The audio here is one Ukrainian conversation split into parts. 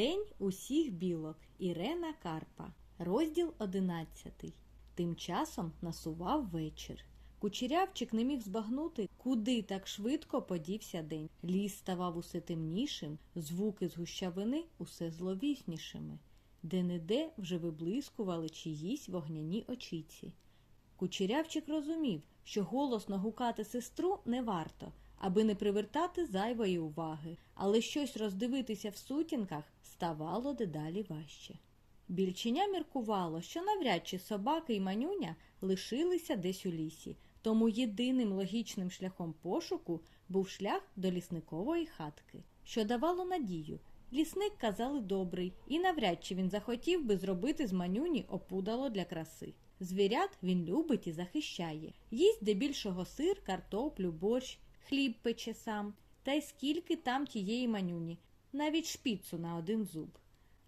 День усіх білок Ірена Карпа. Розділ одинадцятий. Тим часом насував вечір. Кучерявчик не міг збагнути, куди так швидко подівся день. Ліс ставав усе темнішим, звуки з гущавини усе зловіснішими. Де-не-де вже виблискували чиїсь вогняні очіці. Кучерявчик розумів, що голосно гукати сестру не варто, аби не привертати зайвої уваги, але щось роздивитися в сутінках ставало дедалі важче. Більченя міркувало, що навряд чи собаки й манюня лишилися десь у лісі, тому єдиним логічним шляхом пошуку був шлях до лісникової хатки, що давало надію. Лісник казали добрий, і навряд чи він захотів би зробити з манюні опудало для краси. Звірят він любить і захищає, їсть дебільшого сир, картоплю, борщ, хліб пече сам, та й скільки там тієї манюні, навіть шпіцу на один зуб.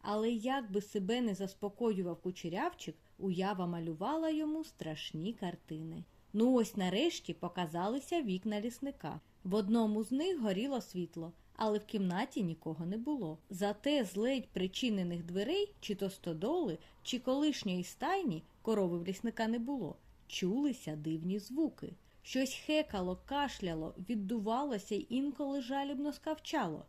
Але як би себе не заспокоював кучерявчик, уява малювала йому страшні картини. Ну ось нарешті показалися вікна лісника. В одному з них горіло світло, але в кімнаті нікого не було. Зате з ледь причинених дверей, чи то стодоли, чи колишньої стайні корови в лісника не було. Чулися дивні звуки. Щось хекало, кашляло, віддувалося й інколи жалібно скавчало.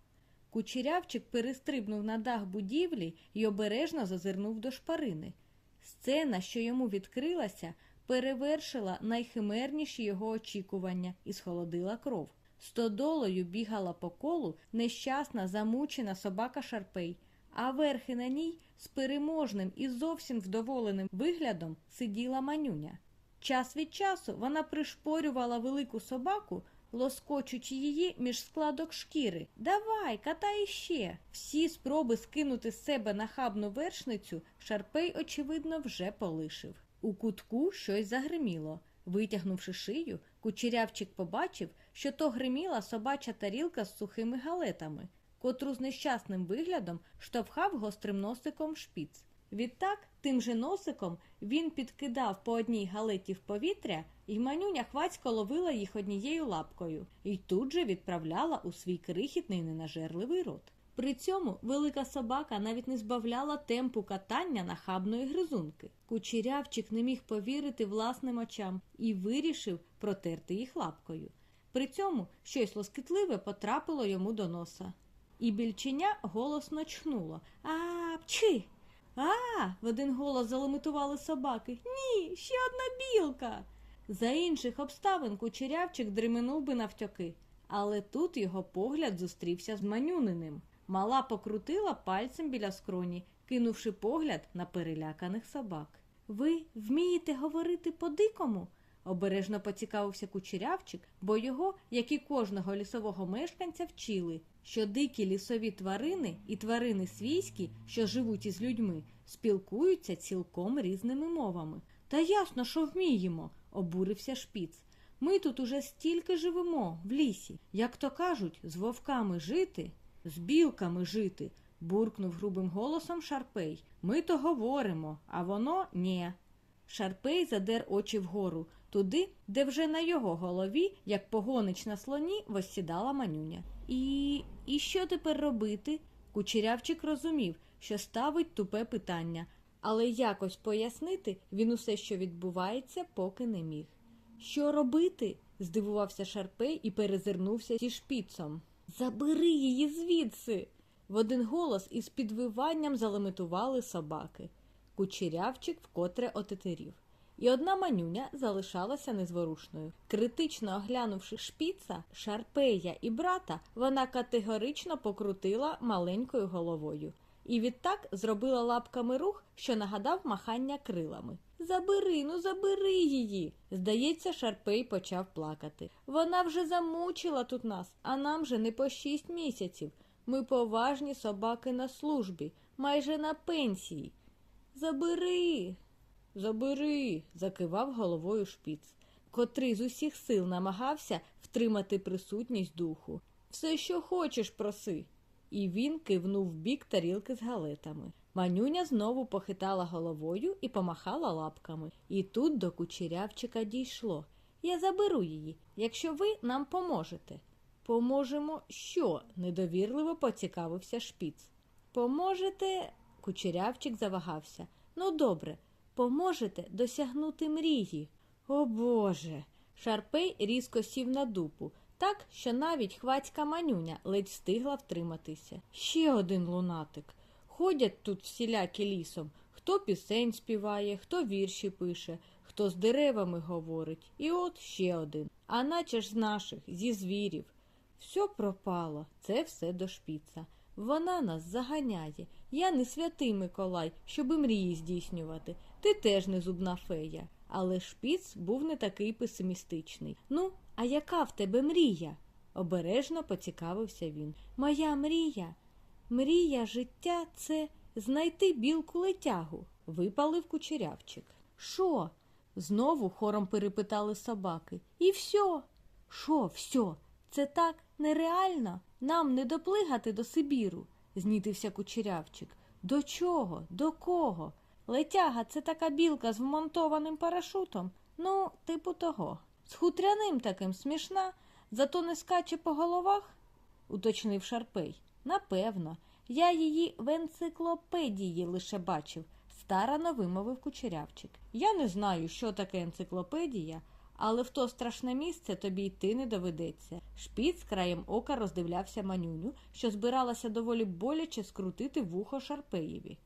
Кучерявчик перестрибнув на дах будівлі й обережно зазирнув до шпарини. Сцена, що йому відкрилася, перевершила найхимерніші його очікування і схолодила кров. Стодолою бігала по колу нещасна, замучена собака Шарпей, а верхи на ній з переможним і зовсім вдоволеним виглядом сиділа манюня. Час від часу вона пришпорювала велику собаку, лоскочучи її між складок шкіри. Давай, катай іще. Всі спроби скинути з себе нахабну вершницю Шарпей, очевидно, вже полишив. У кутку щось загриміло. Витягнувши шию, кучерявчик побачив, що то гриміла собача тарілка з сухими галетами, котру з нещасним виглядом штовхав гострим носиком шпіц. Відтак, тим же носиком він підкидав по одній галеті в повітря, і манюня хвацько ловила їх однією лапкою і тут же відправляла у свій крихітний ненажерливий рот. При цьому велика собака навіть не збавляла темпу катання нахабної гризунки. Кучерявчик не міг повірити власним очам і вирішив протерти їх лапкою. При цьому щось лоскітливе потрапило йому до носа. І більченя голосно чхнуло А, пчи! А, в один голос залемитували собаки. Ні, ще одна білка. За інших обставин кучерявчик дременув би навтяки, але тут його погляд зустрівся з манюниним. Мала покрутила пальцем біля скроні, кинувши погляд на переляканих собак. Ви вмієте говорити по-дикому? Обережно поцікавився кучерявчик, бо його, як і кожного лісового мешканця, вчили, що дикі лісові тварини і тварини свійські, що живуть із людьми, спілкуються цілком різними мовами. Та ясно, що вміємо, обурився шпіц. Ми тут уже стільки живемо в лісі. Як то кажуть, з вовками жити, з білками жити, буркнув грубим голосом Шарпей. Ми то говоримо, а воно нє. Шарпей задер очі вгору, туди, де вже на його голові, як погонич на слоні, восідала манюня. І і що тепер робити? Кучерявчик розумів, що ставить тупе питання, але якось пояснити він усе, що відбувається, поки не міг. Що робити? здивувався Шарпей і перезирнувся зі шпіцом. Забери її звідси. В один голос із підвиванням залемитували собаки. Кучерявчик вкотре отетерів. І одна манюня залишалася незворушною. Критично оглянувши шпіца, шарпея і брата, вона категорично покрутила маленькою головою. І відтак зробила лапками рух, що нагадав махання крилами. Забери, ну забери її. Здається, Шарпей почав плакати. Вона вже замучила тут нас, а нам же не по шість місяців. Ми поважні собаки на службі, майже на пенсії. Забери, забери, закивав головою шпіц, котрий з усіх сил намагався втримати присутність духу. Все, що хочеш, проси. І він кивнув в бік тарілки з галетами. Манюня знову похитала головою і помахала лапками. І тут до кучерявчика дійшло. Я заберу її, якщо ви нам поможете. Поможемо що? недовірливо поцікавився шпіц. Поможете. Кучерявчик завагався. Ну, добре, поможете досягнути мрії. О Боже. Шарпей різко сів на дупу, так, що навіть хвацька манюня ледь встигла втриматися. Ще один лунатик. Ходять тут всілякі лісом. Хто пісень співає, хто вірші пише, хто з деревами говорить. І от ще один. А наче ж з наших, зі звірів. Все пропало, це все до шпіца. Вона нас заганяє. Я не святий Миколай, щоби мрії здійснювати. Ти теж не зубна фея. Але шпіц був не такий песимістичний. Ну, а яка в тебе мрія? обережно поцікавився він. Моя мрія. Мрія життя це знайти білку летягу, випалив кучерявчик. Що? Знову хором перепитали собаки. І все. Що, все? Це так нереально. Нам не доплигати до Сибіру, знітився кучерявчик. До чого? До кого? Летяга це така білка з вмонтованим парашутом. Ну, типу того. З хутряним таким смішна, зато не скаче по головах, уточнив Шарпей. Напевно, я її в енциклопедії лише бачив, старано вимовив кучерявчик. Я не знаю, що таке енциклопедія, але в то страшне місце тобі йти не доведеться. Шпіц краєм ока роздивлявся манюню, що збиралася доволі боляче скрутити вухо Шарпеєві.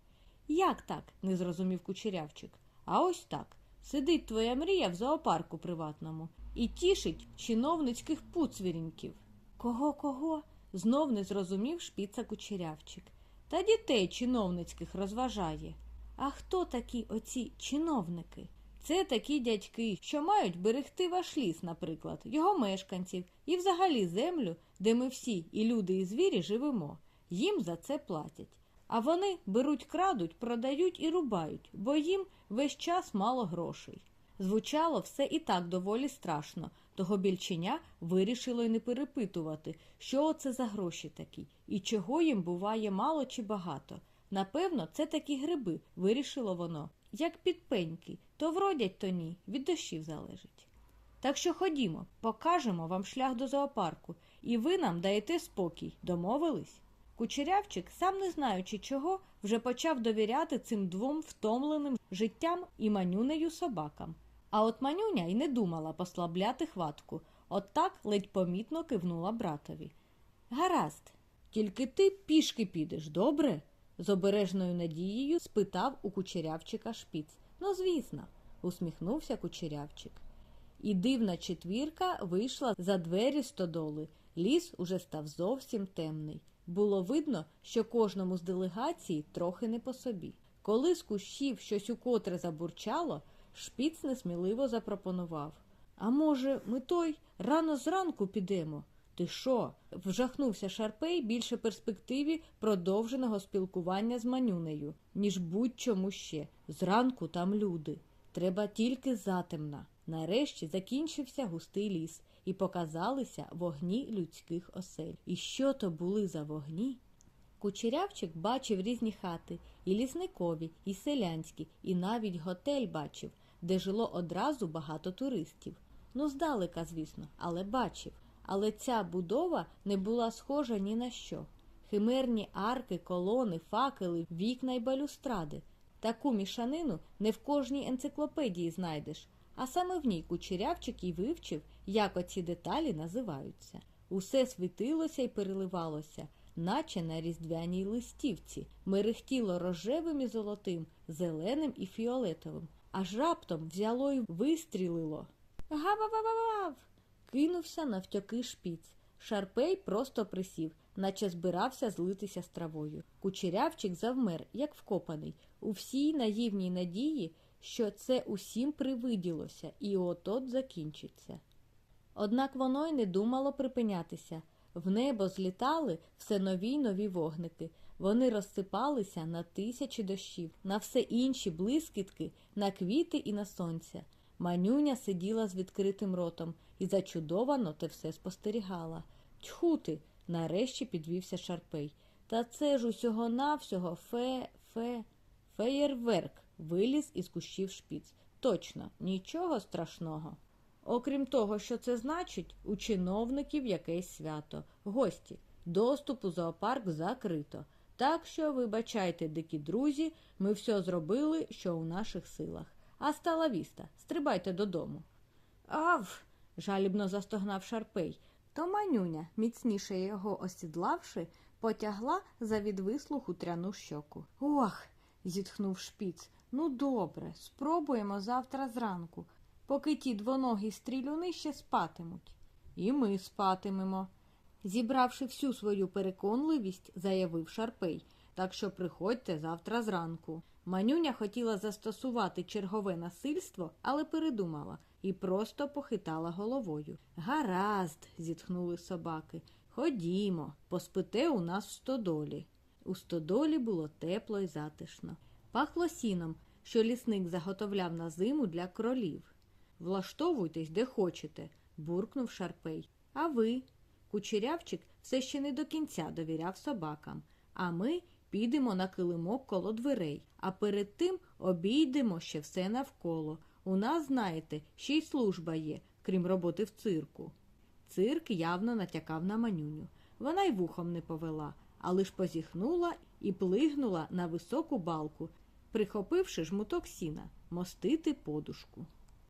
Як так? не зрозумів кучерявчик. А ось так. Сидить твоя мрія в зоопарку приватному і тішить чиновницьких пуцвіріньків. Кого кого? знов не зрозумів шпіца кучерявчик. Та дітей чиновницьких розважає. А хто такі оці чиновники? Це такі дядьки, що мають берегти ваш ліс, наприклад, його мешканців і взагалі землю, де ми всі, і люди, і звірі, живемо. Їм за це платять. А вони беруть, крадуть, продають і рубають, бо їм весь час мало грошей. Звучало все і так доволі страшно, того більченя вирішило й не перепитувати, що це за гроші такі, і чого їм буває мало чи багато. Напевно, це такі гриби, вирішило воно. Як підпеньки, то вродять, то ні, від дощів залежить. Так що ходімо, покажемо вам шлях до зоопарку, і ви нам даєте спокій, домовились? Кучерявчик, сам не знаючи чого, вже почав довіряти цим двом втомленим життям і манюнею собакам. А от манюня й не думала послабляти хватку, от так ледь помітно кивнула братові. Гаразд, тільки ти пішки підеш, добре? з обережною надією спитав у кучерявчика шпіц. Ну, звісно, усміхнувся кучерявчик. І дивна четвірка вийшла за двері стодоли. Ліс уже став зовсім темний. Було видно, що кожному з делегації трохи не по собі. Коли з кущів щось укотре забурчало, шпіц несміливо запропонував. А може, ми той рано зранку підемо? Ти що? вжахнувся Шарпей більше перспективі продовженого спілкування з манюнею, ніж будь-чому ще. Зранку там люди. Треба тільки затемна. Нарешті закінчився густий ліс, і показалися вогні людських осель. І що то були за вогні? Кучерявчик бачив різні хати, і лісникові, і селянські, і навіть готель бачив, де жило одразу багато туристів. Ну, здалека, звісно, але бачив. Але ця будова не була схожа ні на що. Химерні арки, колони, факели, вікна й балюстради. Таку мішанину не в кожній енциклопедії знайдеш, а саме в ній кучерявчик і вивчив, як оці деталі називаються. Усе світилося й переливалося, наче на різдвяній листівці, мерехтіло рожевим і золотим, зеленим і фіолетовим, аж раптом взяло й вистрілило. Гав-гав-гав-гав! Кинувся навтьоки шпіц. Шарпей просто присів, наче збирався злитися з травою. Кучерявчик завмер, як вкопаний, у всій наївній надії, що це усім привиділося, і от-от закінчиться. Однак воно й не думало припинятися. В небо злітали все нові й нові вогники. Вони розсипалися на тисячі дощів, на все інші блискітки, на квіти і на сонця. Манюня сиділа з відкритим ротом і зачудовано те все спостерігала. Тьху ти, нарешті підвівся Шарпей. Та це ж усього навсього фе, фе, феєрверк виліз із кущів шпіц. Точно, нічого страшного. Окрім того, що це значить, у чиновників якесь свято, гості, доступ у зоопарк закрито. Так що, вибачайте, дикі друзі, ми все зробили, що у наших силах. А стала віста, стрибайте додому. Ав. жалібно застогнав Шарпей. То манюня, міцніше його осідлавши, потягла за відвислу хутряну щоку. Ох. зітхнув шпіц. Ну добре, спробуємо завтра зранку, поки ті двоногі стрілюни ще спатимуть. І ми спатимемо. Зібравши всю свою переконливість, заявив Шарпей. Так що приходьте завтра зранку. Манюня хотіла застосувати чергове насильство, але передумала і просто похитала головою. Гаразд, зітхнули собаки. Ходімо, поспите у нас в стодолі. У стодолі було тепло й затишно. Пахло сіном, що лісник заготовляв на зиму для кролів. Влаштовуйтесь, де хочете, буркнув Шарпей. А ви? Кучерявчик все ще не до кінця довіряв собакам, а ми підемо на килимок коло дверей, а перед тим обійдемо ще все навколо. У нас, знаєте, ще й служба є, крім роботи в цирку. Цирк явно натякав на манюню. Вона й вухом не повела, а лиш позіхнула і плигнула на високу балку, прихопивши жмуток сіна, мостити подушку.